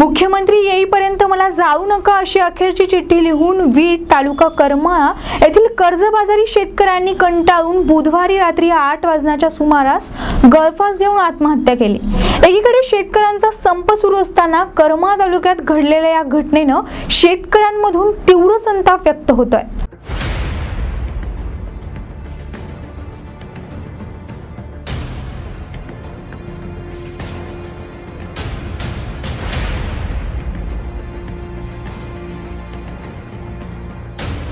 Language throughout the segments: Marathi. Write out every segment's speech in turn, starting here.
मुख्यमंत्री येईपर्यंत मला जाऊ नका अशी अखेरची चिठ्ठी लिहून वीट तालुका करमाळा येथील कर्जबाजारी शेतकऱ्यांनी कंटाळून बुधवारी रात्री आठ वाजण्याच्या सुमारास गळफास घेऊन आत्महत्या केली. एकीकडे शेतकऱ्यांचा संप सुरू असताना करमाळा तालुक्यात घडलेल्या या घटनेनं शेतकऱ्यांमधून तीव्र संताप व्यक्त होतोय.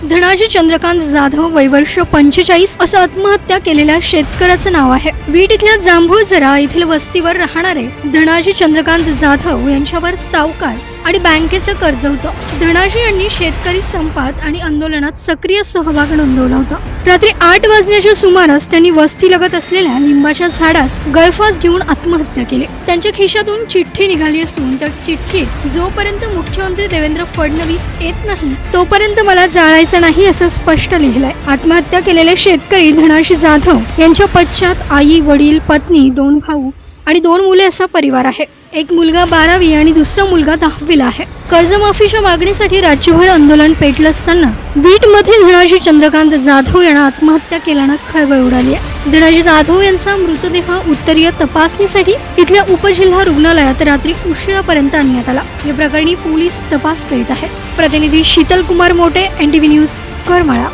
धनाजी चंद्रकांत जाधव वयवर्ष पंचेचाळीस असं आत्महत्या केलेल्या शेतकऱ्याचं नाव आहे. बीड इथल्या जांभूळझरा येथील वस्तीवर राहणारे धनाजी चंद्रकांत जाधव यांच्यावर सावकार आणि बँकेचं कर्ज होतं. धनाजी यांनी शेतकरी संपात आणि आंदोलनात सक्रिय सहभाग नोंदवला होता. रात्री आठ वाजण्याच्या सुमारास त्यांनी वस्तीलगत असलेल्या लिंबाच्या झाडास गळफास घेऊन आत्महत्या केली. त्यांच्या खिशातून चिठ्ठी निघाली असून त्या चिठ्ठीत जोपर्यंत मुख्यमंत्री देवेंद्र फडणवीस येत नाही तोपर्यंत मला जाळायचं नाही असं स्पष्ट लिहिलंय. आत्महत्या केलेले शेतकरी धनाजी जाधव यांच्या पश्चात आई वडील पत्नी दोन भाऊ आणि दोन मुले असा परिवार आहे. एक मुलगा बारावी आणि दुसरा मुलगा दहावीला आहे. कर्जमाफीच्या मागणीसाठी राज्यभर आंदोलन पेटलं असताना बीटमध्ये धनाजी चंद्रकांत जाधव यांना आत्महत्या केल्यानं खळबळ उडाली आहे. धनाजी जाधव यांचा मृतदेह उत्तरीय तपासणीसाठी इथल्या उपजिल्हा रुग्णालयात रात्री उशिरापर्यंत आणण्यात आला. या प्रकरणी पोलीस तपास करीत आहेत. प्रतिनिधी शीतल कुमार मोटे एनटीव्ही न्यूज करमाळा.